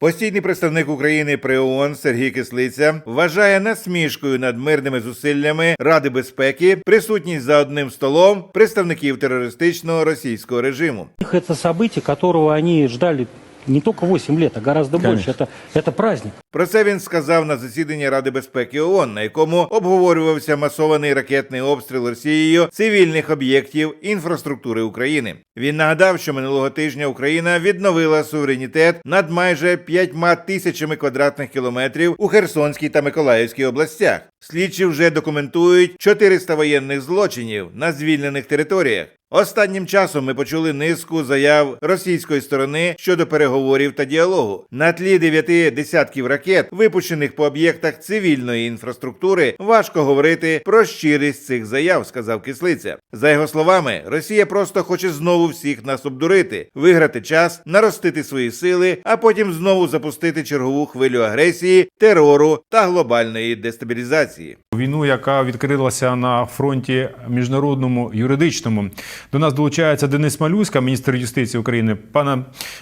Постійний представник України при ООН Сергій Кислиця вважає насмішкою над мирними зусиллями Ради безпеки присутність за одним столом представників терористичного російського режиму. Це событие, которого они ждали не только 8 лет, а гораздо больше. Это, это праздник. Про це він сказав на засіданні Ради безпеки ООН, на якому обговорювався масований ракетний обстріл Росією цивільних об'єктів інфраструктури України. Він нагадав, що минулого тижня Україна відновила суверенітет над майже п'ятьма тисячами квадратних кілометрів у Херсонській та Миколаївській областях. Слідчі вже документують 400 воєнних злочинів на звільнених територіях. Останнім часом ми почули низку заяв російської сторони щодо переговорів та діалогу. На тлі дев'яти десятків ракет, випущених по об'єктах цивільної інфраструктури, важко говорити про щирість цих заяв, сказав Кислиця. За його словами, Росія просто хоче знову всіх нас обдурити, виграти час, наростити свої сили, а потім знову запустити чергову хвилю агресії, терору та глобальної дестабілізації. Війну, яка відкрилася на фронті міжнародному юридичному. До нас долучається Денис Малюська, міністр юстиції України. Пане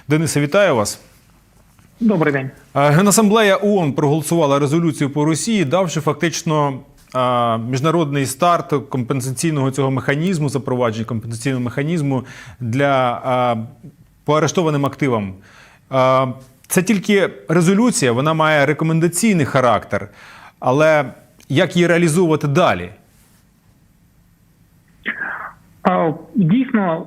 Денисе, вітаю вас. Добрий день. Е, Генасамблея ООН проголосувала резолюцію по Росії, давши фактично е, міжнародний старт компенсаційного цього механізму, запровадження компенсаційного механізму для е, по арештованим активам. Це тільки резолюція, вона має рекомендаційний характер, але як її реалізовувати далі? Дійсно,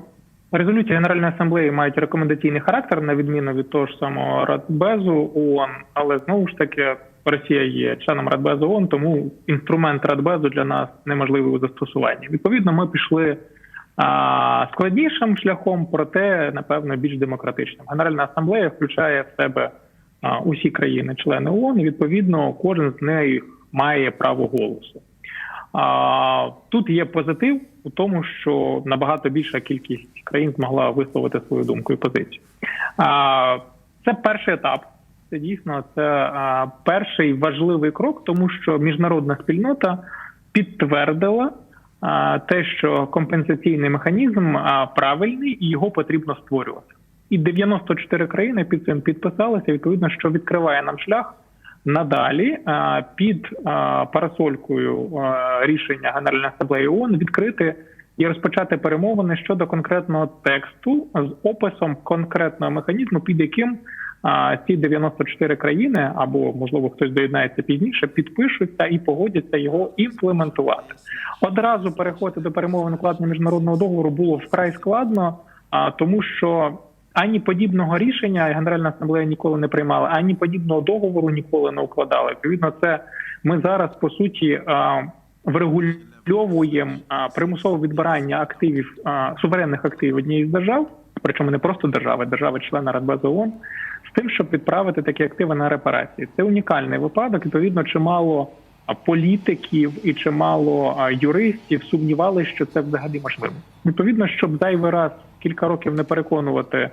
резолюції Генеральної асамблеї мають рекомендаційний характер, на відміну від того ж самого Радбезу ООН, але знову ж таки Росія є членом Радбезу ООН, тому інструмент Радбезу для нас неможливий у застосуванні. Відповідно, ми пішли а, складнішим шляхом, проте напевно більш демократичним. Генеральна асамблея включає в себе усі країни-члени ООН, і відповідно кожен з них має право голосу. А, Тут є позитив у тому, що набагато більша кількість країн змогла висловити свою думку і позицію. А, Це перший етап. Це дійсно це а, перший важливий крок, тому що міжнародна спільнота підтвердила а, те, що компенсаційний механізм а, правильний і його потрібно створювати. І 94 країни під цим підписалися. Відповідно, що відкриває нам шлях надалі під парасолькою рішення Генеральної асамблеї ООН відкрити і розпочати перемовини щодо конкретного тексту з описом конкретного механізму, під яким ці 94 країни, або можливо хтось доєднається пізніше, підпишуться і погодяться його імплементувати. Одразу переходити до перемовин укладення міжнародного договору було вкрай складно, а тому що ані подібного рішення Генеральна асамблея ніколи не приймала, ані подібного договору ніколи не укладала. Відповідно, це ми зараз по суті врегульовуємо примусове відбирання активів суверенних активів однієї з держав, причому не просто держави, держави-члена Радбезу ООН, з тим, щоб відправити такі активи на репарації. Це унікальний випадок. Відповідно, чимало політиків і чимало юристів сумнівалися, що це взагалі можливо. Відповідно, щоб зайвий раз кілька років не переконувати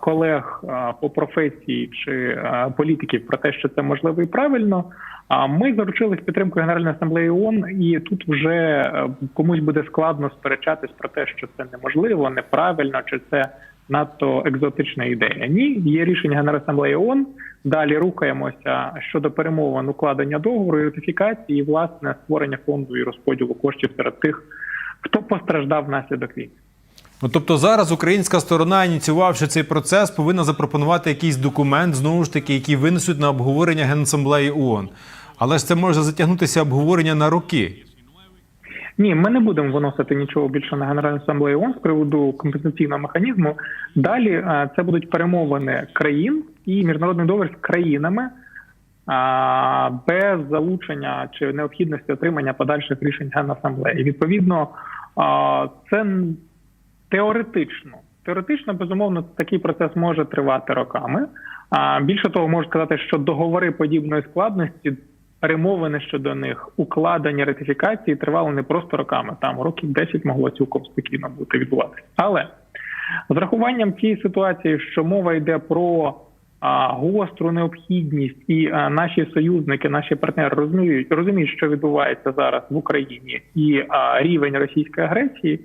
колег по професії чи політиків про те, що це можливо і правильно. А ми заручились підтримкою Генеральної асамблеї ООН, і тут вже е, комусь буде складно сперечатись про те, що це неможливо, неправильно, чи це надто екзотична ідея. Ні, є рішення Генеральної асамблеї ООН. Далі рухаємося щодо перемовин укладення договору і ратифікації, і, власне створення фонду і розподілу коштів серед тих, хто постраждав внаслідок війни. Ну, тобто зараз українська сторона, ініціювавши цей процес, повинна запропонувати якийсь документ, знову ж таки, який винесуть на обговорення Генасамблеї ООН. Але ж це може затягнутися обговорення на роки. Ні, ми не будемо виносити нічого більше на Генеральну асамблею ООН з приводу компенсаційного механізму. Далі е, це будуть перемовини країн і міжнародний договір з країнами без залучення чи необхідності отримання подальших рішень Генасамблеї. Відповідно, це теоретично. Теоретично, безумовно, такий процес може тривати роками. Більше того, можу сказати, що договори подібної складності, перемовини щодо них, укладення ратифікації тривали не просто роками. Там років 10 могло цілком спокійно бути відбуватися. Але з рахуванням цієї ситуації, що мова йде про гостру необхідність, і наші союзники, наші партнери розуміють, розуміють, що відбувається зараз в Україні, і рівень російської агресії.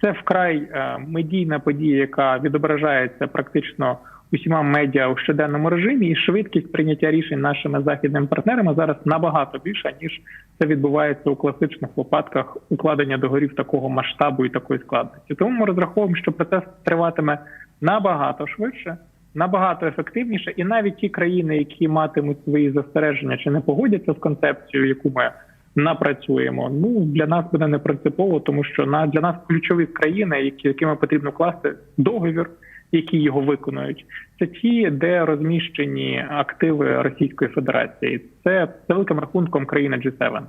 Це вкрай е, медійна подія, яка відображається практично усіма медіа у щоденному режимі, і швидкість прийняття рішень нашими західними партнерами зараз набагато більша ніж це відбувається у класичних випадках укладення договорів такого масштабу і такої складності. Тому ми розраховуємо, що процес триватиме набагато швидше, набагато ефективніше, і навіть ті країни, які матимуть свої застереження чи не погодяться з концепцією, яку ми напрацюємо. Ну для нас буде не принципово, тому що на для нас ключові країни, які якими потрібно класти договір, які його виконують, це ті, де розміщені активи Російської Федерації. Це великим рахунком країни G7.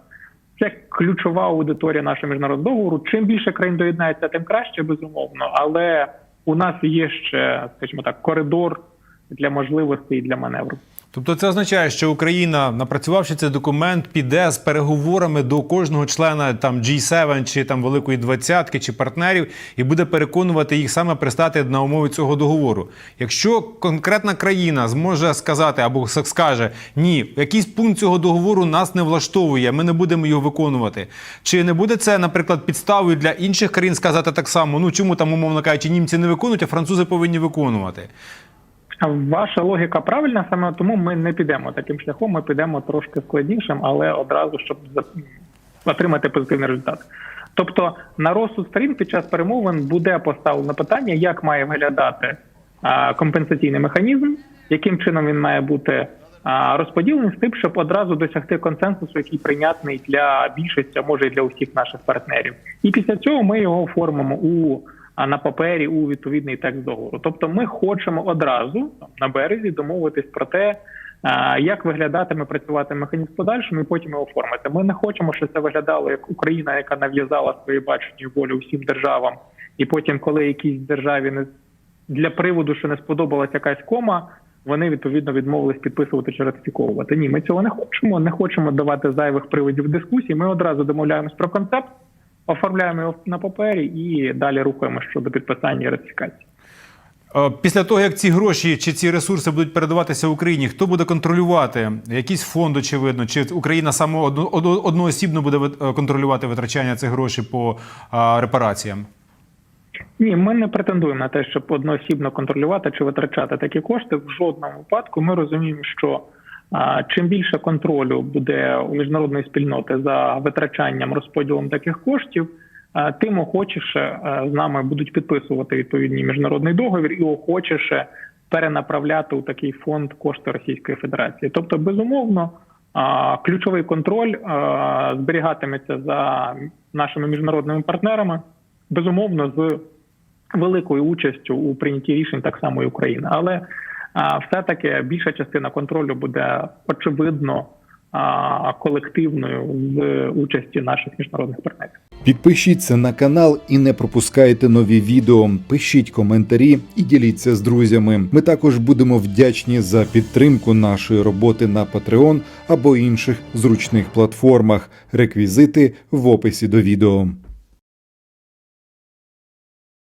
Це ключова аудиторія нашого міжнародного договору. Чим більше країн доєднається, тим краще, безумовно. Але у нас є ще, скажімо так, коридор для можливостей і для маневру. Тобто це означає, що Україна, напрацювавши цей документ, піде з переговорами до кожного члена там G7 чи там Великої двадцятки чи партнерів і буде переконувати їх саме пристати на умови цього договору. Якщо конкретна країна зможе сказати або скаже ні, якийсь пункт цього договору нас не влаштовує, ми не будемо його виконувати. Чи не буде це, наприклад, підставою для інших країн сказати так само? Ну чому там, умовно кажучи, німці не виконують, а французи повинні виконувати? Ваша логіка правильна, саме тому ми не підемо таким шляхом. Ми підемо трошки складнішим, але одразу щоб отримати позитивний результат. Тобто на розсуд сторін під час перемовин буде поставлено питання, як має виглядати компенсаційний механізм, яким чином він має бути розподілений з тим, щоб одразу досягти консенсусу, який прийнятний для більшості, а може і для усіх наших партнерів. І після цього ми його оформимо у на папері у відповідний текст договору. Тобто, ми хочемо одразу на березі домовитись про те, як виглядатиме працювати механізм подальшому, і потім його оформити. Ми не хочемо, щоб це виглядало як Україна, яка нав'язала своє бачення волю всім державам, і потім, коли якійсь державі не для приводу, що не сподобалася якась кома, вони відповідно відмовились підписувати чи ратифіковувати. Ні, ми цього не хочемо. Не хочемо давати зайвих приводів дискусії. Ми одразу домовляємось про концепт, оформляємо його на папері і далі рухаємося щодо підписання і ратифікації. Е, Після того, як ці гроші чи ці ресурси будуть передаватися Україні, хто буде контролювати? Якийсь фонд, очевидно, чи Україна саме одно- одно- одноосібно буде е, контролювати витрачання цих грошей по репараціям? Ні, ми не претендуємо на те, щоб одноосібно контролювати чи витрачати такі кошти. В жодному випадку ми розуміємо, що чим більше контролю буде у міжнародної спільноти за витрачанням розподілом таких коштів, тим охочіше з нами будуть підписувати відповідний міжнародний договір і охочіше перенаправляти у такий фонд кошти Російської Федерації. Тобто, безумовно, ключовий контроль зберігатиметься за нашими міжнародними партнерами безумовно з великою участю у прийнятті рішень так само і України. Але а, все-таки більша частина контролю буде очевидно колективною з участі наших міжнародних партнерів. Підпишіться на канал і не пропускайте нові відео. Пишіть коментарі і діліться з друзями. Ми також будемо вдячні за підтримку нашої роботи на Patreon або інших зручних платформах. Реквізити в описі до відео.